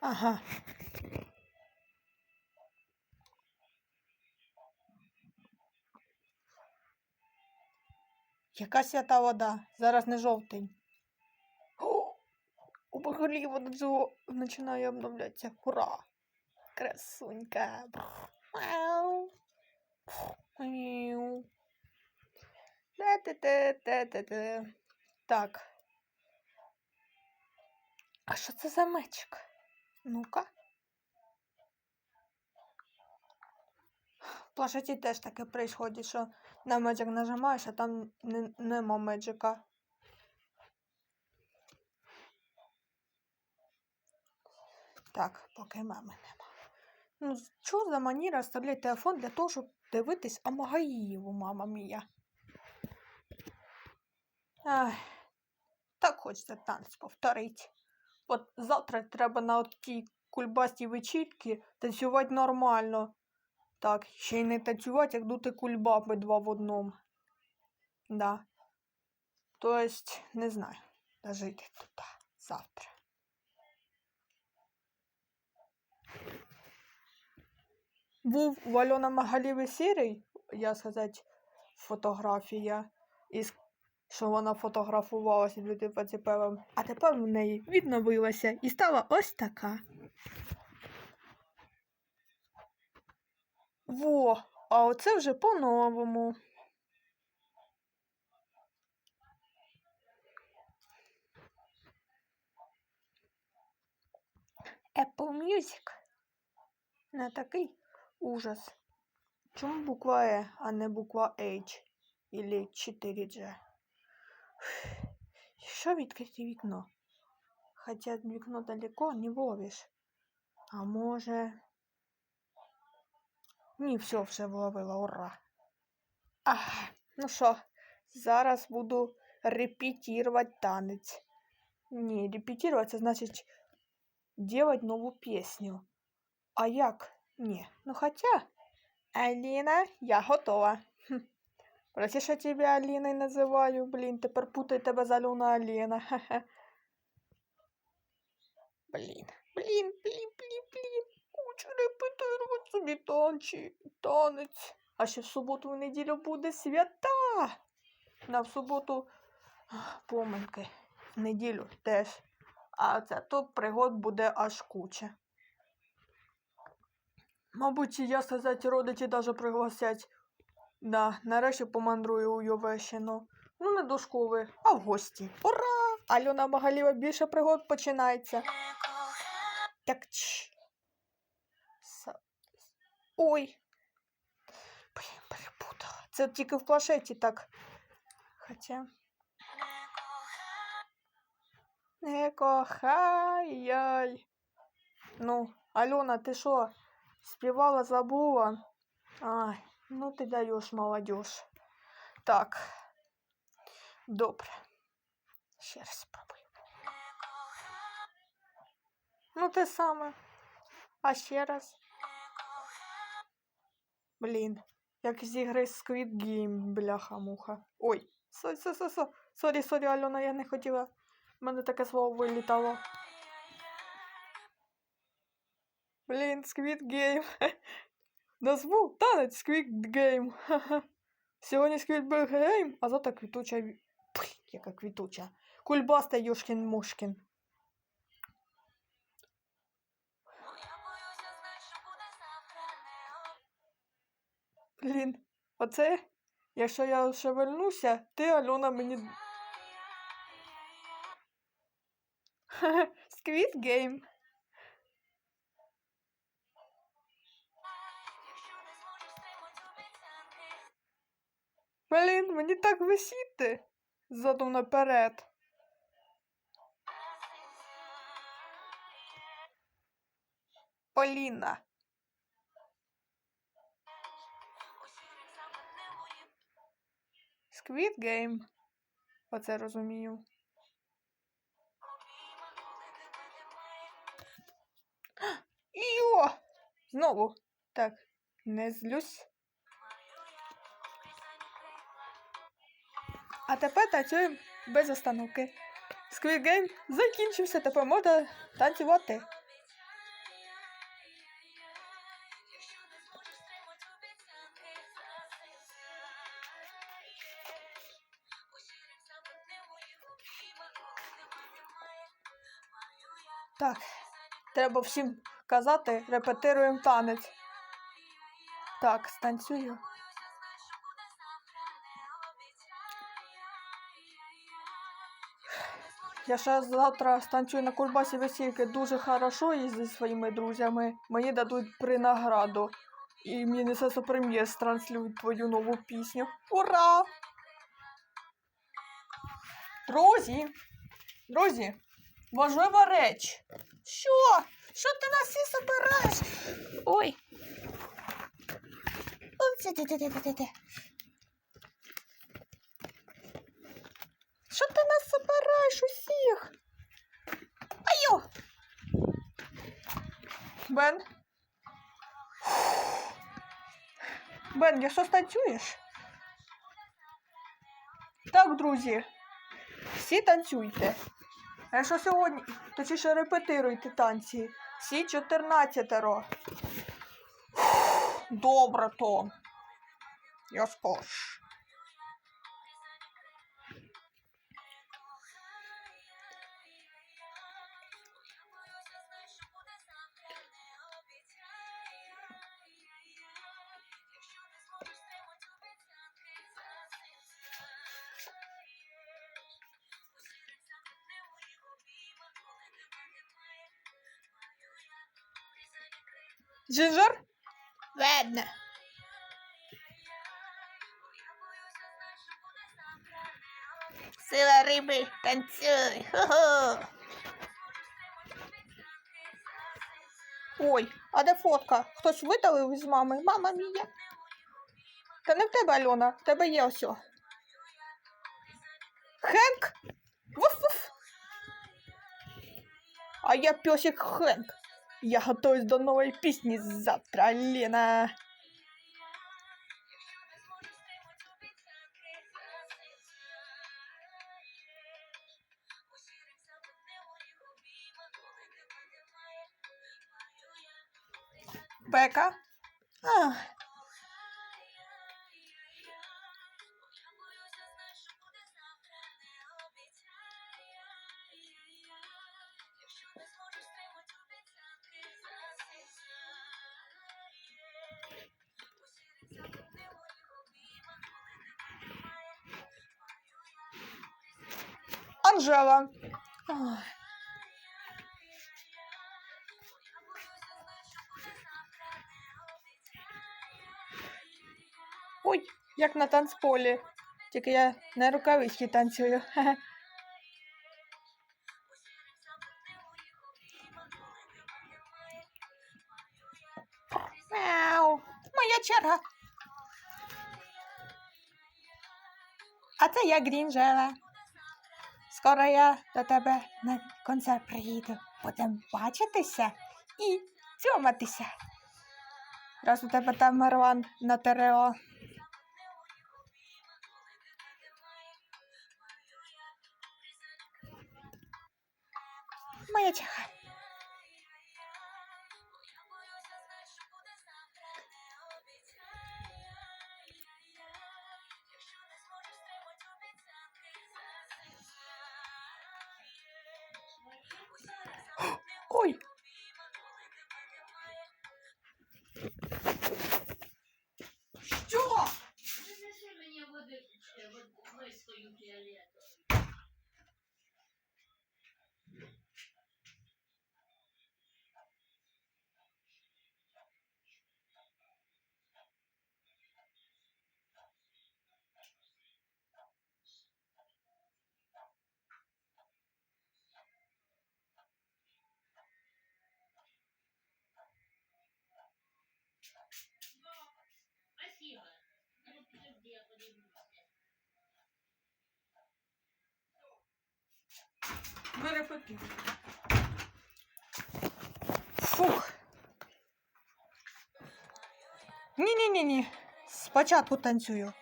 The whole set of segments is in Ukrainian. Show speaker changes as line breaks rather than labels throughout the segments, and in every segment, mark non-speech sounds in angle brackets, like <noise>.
Ага. Яка свята вода? Зараз не жовтень. О, у Багалі вода цього починає обновлятися. Ура! Красунька. Мяу. Мяу. Те-те-те-те-те-те. Так. А що це за мечик? Ну-ка. В плашаті теж таке происходить, що на меджик нажимаєш, а там не, нема меджика. Так, поки мами нема. Ну, що за маніра оставляти телефон для того, щоб дивитись Амагаїву, мама мія? Ай, так хочеться танець повторити. От завтра треба на тій кульбастій вечірці танцювати нормально. Так, ще й не танцювати, як дути кульбаби два в одному. Да. То есть, не знаю, дожити туди завтра. Був у Альона Магаліви сірий, я сказати, фотографія, із що вона фотографувалася 2021, а тепер в неї відновилася і стала ось така. Во, а оце вже по-новому. Apple Music. Не такий ужас. Чому буква Е, а не буква H? Или 4G? Що відкрити вікно? Хоча вікно далеко не вловиш. А може. Ні, все вже вловила, ура. Ах, ну що, зараз буду репетировать танець. Ні, репетировать це значить делать нову пісню. А як? Ні. Ну хоча. Аліна, я готова. Хм. Прости, що тебе Аліною називаю, блін, тепер путай тебе з Альона Аліна. Ха-ха. Блін, блін, блін, блін, блін. Хочу репетирувати собі танці, танець. А ще в суботу в неділю буде свята. На в суботу поминки. В неділю теж. А це тут пригод буде аж куча. Мабуть, я сказати, родичі даже пригласять. Да, нарешті помандрую у Йовещину. Ну, не до школи, а в гості. Ура! Альона Магаліва більше пригод починається. Так. Са- Ой. Блін, перепутала. Це тільки в плашеті так. Хоча. Не кохай. Ну, Альона, ти що? Співала, забула? Ай, ну ти даєш, молодіж. Так. Добре. Ще раз спробую. Ну, те саме. А ще раз. Блін. Як з ігри Squid Game, бляха-муха. Ой, со, со, со, со. Сорі, сорі, Альона, я не хотіла. У мене таке слово вилітало. Блін, Squid Game. <laughs> Назву танець Squid Game. <laughs> Сьогодні Squid Game, а завтра квітуча. Пх, яка квітуча. Кульбаста Юшкін Мушкін. Блін, оце, якщо я шевельнуся, ти, Альона, мені. <laughs> Squid Game. Блін, мені так висіти задом наперед. Поліна. Squid Game. Оце розумію. <gasps> Йо! Знову. Так, не злюсь. А тепер танцюємо без остановки. Squid Game закінчився, тепер можна танцювати.
Так, треба всім казати, репетируємо танець. Так, станцюю. Я ще завтра станцюю на кульбасі весільки дуже хорошо і зі своїми друзями. Мені дадуть принаграду. І Мінісесо Прем'єр транслюють твою нову пісню. Ура! Друзі! Друзі! Важлива реч! Що? Що ти нас всі собираєш? Ой! Що ти нас усіх? Айо! Бен? Бен, якщо станцюєш? Так, друзі, всі танцюйте. А якщо сьогодні, точніше репетируйте танці. Всі 14. Добре то. Я скош. Джинджер? Ладно. Сила риби, танцюй. Хо-хо. Ой, а де фотка? Хтось видалив із мами? Мама мія. Та не в тебе, Альона, в тебе є ось. Хенк? Вуф-вуф. А я песик Хенк. Я готуюсь до новой песни завтра, Лена. Бека. А. Анжела. Ой. Як на танцполі. Тільки я на рукавички танцюю. <laughs> Мяу. Моя черга. А це я Грінжела. Скоро я до тебе на концерт приїду. Будемо бачитися і цьоматися. Раз у тебе там Марван на ТРО. Моя чаха.
explain clearly
Перепити. Фух. Ні-ні-ні-ні. Спочатку танцюю.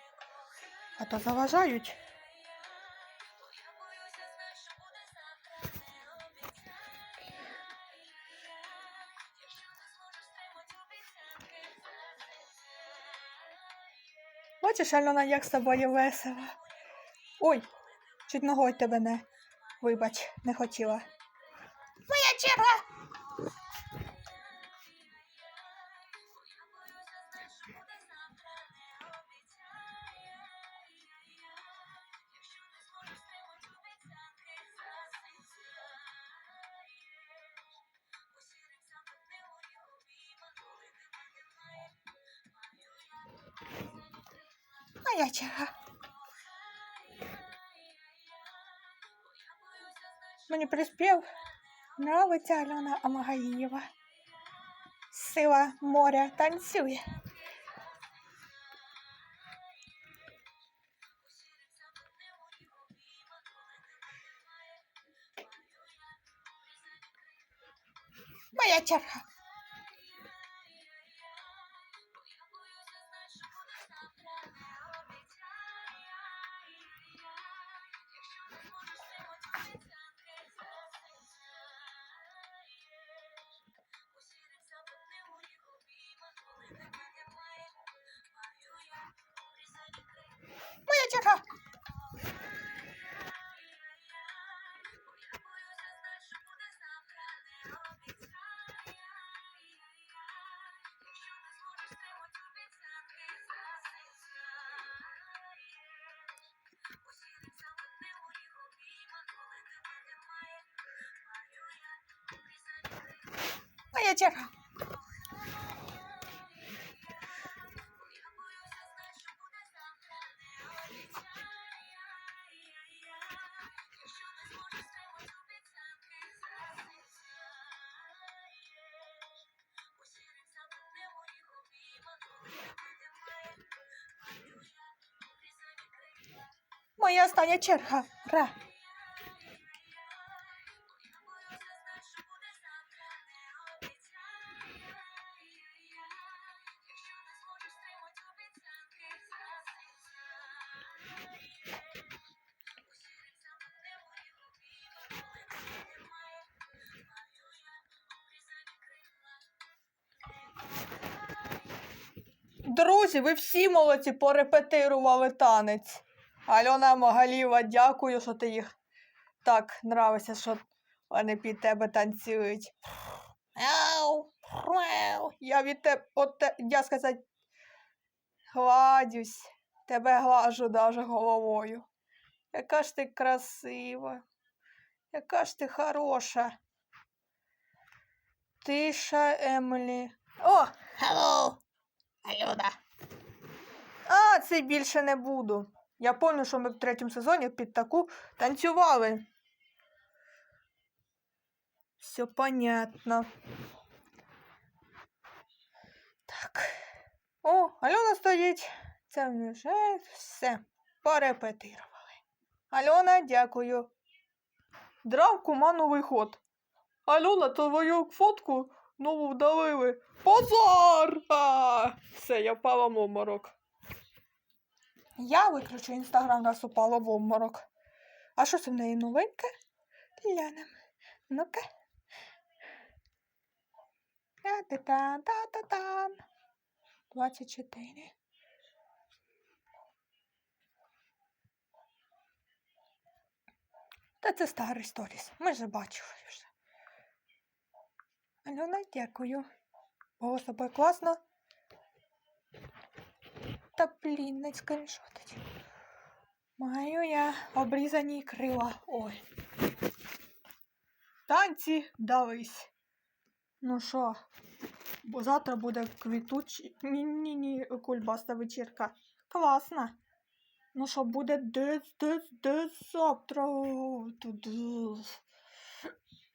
А то заважають. Бачиш, Альона, як з тобою весело. Ой, чуть ногою тебе не. Вибач, не хотіла. Моя черга. Моя черга. Мені приспів нравиться Алена Амагаева. Сила моря танцює. Моя черга. Моя черга. Моя черга. Моя остання черга. Ра. Друзі, ви всі молодці порепетирували танець. Альона Магаліва, дякую, що ти їх так нравиться, що вони під тебе танцюють. Ау. Я від тебе, от те, я сказати, гладюсь. Тебе глажу даже головою. Яка ж ти красива, яка ж ти хороша. Тиша, Емілі. О, hello, Альона. А, це більше не буду. Я пам'ятаю, що ми в третьому сезоні під таку танцювали. Все понятно. Так. О, Альона стоїть. Це вже все. Порепетирували. Альона, дякую. Драв кума новий ход. Альона, твою фотку нову вдавили. Позор! А, все, я впала в обморок. Я виключу інстаграм, раз упала в обморок. А що це в неї новеньке? Глянем. Ну-ка. Та-та-та, та-та-та. 24. Та це старий сторіс. Ми ж бачили вже. Альона, дякую. О, з тобою класно. Та блін, не скріншотить. Маю я обрізані крила. Ой. Танці дались. Ну що, бо завтра буде квітуч... Ні-ні-ні, кульбаста вечірка. Класна. Ну що, буде десь, десь, десь завтра. Туди.